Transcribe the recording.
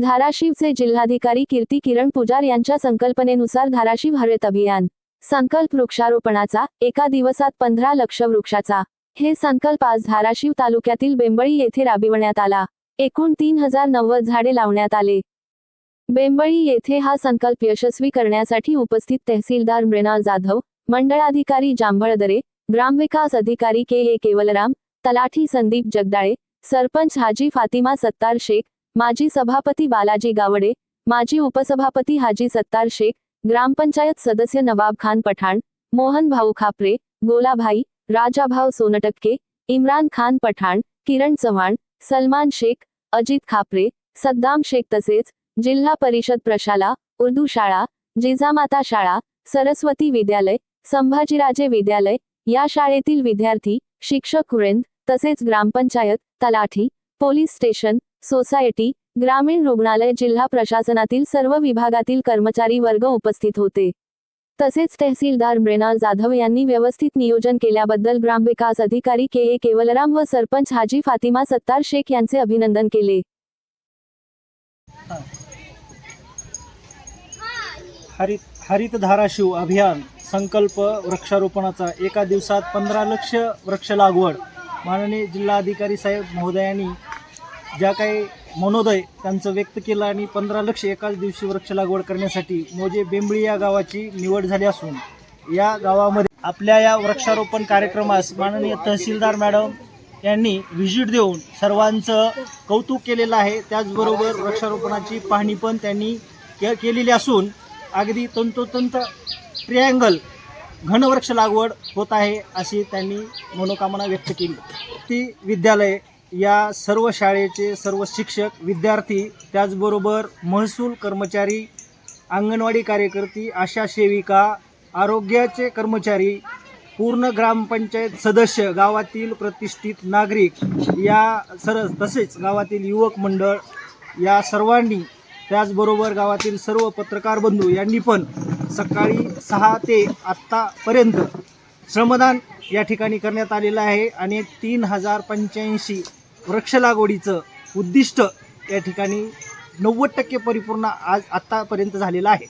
धाराशिवचे जिल्हाधिकारी कीर्ती किरण पुजार यांच्या संकल्पनेनुसार धाराशिव हरित अभियान. संकल्प वृक्षारोपणाचा एका दिवसात पंधरा लक्ष वृक्षाचा. हे संकल्प आज धाराशिव तालुक्यातील बेंबळी येथे राबविण्यात आला. एकूण तीन हजार नव्वद झाडे लावण्यात आले. बेंबळी येथे हा संकल्प यशस्वी करण्यासाठी उपस्थित तहसीलदार मृणाल जाधव मंडळाधिकारी जांभळदरे ग्रामविकास अधिकारी के ए केवलराम तलाठी संदीप जगदाळे सरपंच हाजी फातिमा सत्तार शेख माजी सभापती बालाजी गावडे माजी उपसभापती हाजी सत्तार शेख ग्रामपंचायत सदस्य नवाब खान पठाण मोहन भाऊ खापरे गोलाभाई राजाभाऊ सोनटक्के इम्रान खान पठाण किरण चव्हाण सलमान शेख अजित खापरे सद्दाम शेख तसेच जिल्हा परिषद प्रशाला उर्दू शाळा जिजामाता शाळा सरस्वती विद्यालय संभाजीराजे विद्यालय या शाळेतील विद्यार्थी शिक्षक वृंद तसेच ग्रामपंचायत तलाठी पोलीस स्टेशन सोसायटी ग्रामीण रुग्णालय जिल्हा प्रशासनातील सर्व विभागातील कर्मचारी वर्ग उपस्थित होते. तसेच तहसीलदार मृणाल जाधव यांनी व्यवस्थित नियोजन केल्याबद्दल ग्रामविकास अधिकारी के ए केवलराम व सरपंच हाजी फातिमा सत्तार शेख यांचे अभिनंदन केले. हरित हरित धाराशिव अभियान संकल्प वृक्षारोपणाचा एका दिवसात पंधरा लक्ष वृक्ष लागवड माननीय जिल्हाधिकारी साहेब महोदयांनी ज्या काही मनोदय त्यांचं व्यक्त केलं आणि पंधरा लक्ष एकाच दिवशी वृक्ष लागवड करण्यासाठी मोजे बेंबळी या गावाची निवड झाली असून या गावामध्ये आपल्या या वृक्षारोपण कार्यक्रमास माननीय तहसीलदार मॅडम यांनी व्हिजिट देऊन सर्वांचं कौतुक केलेलं आहे. त्याचबरोबर वृक्षारोपणाची पाहणी पण त्यांनी के केलेली असून अगदी तंतोतंत ट्रिअँगल घनवृक्ष लागवड होत आहे अशी त्यांनी मनोकामना व्यक्त केली. ती विद्यालय या सर्व शाळेचे सर्व शिक्षक विद्यार्थी त्याचबरोबर महसूल कर्मचारी अंगणवाडी कार्यकर्ती आशा सेविका आरोग्याचे कर्मचारी पूर्ण ग्रामपंचायत सदस्य गावातील प्रतिष्ठित नागरिक या सर तसेच गावातील युवक मंडळ या सर्वांनी त्याचबरोबर गावातील सर्व पत्रकार बंधू यांनी पण सकाळी सहा ते आत्तापर्यंत श्रमदान या ठिकाणी करण्यात आलेलं आहे आणि तीन हजार पंच्याऐंशी वृक्ष लागवडीचं उद्दिष्ट या ठिकाणी नव्वद टक्के परिपूर्ण आज आत्तापर्यंत झालेलं आहे.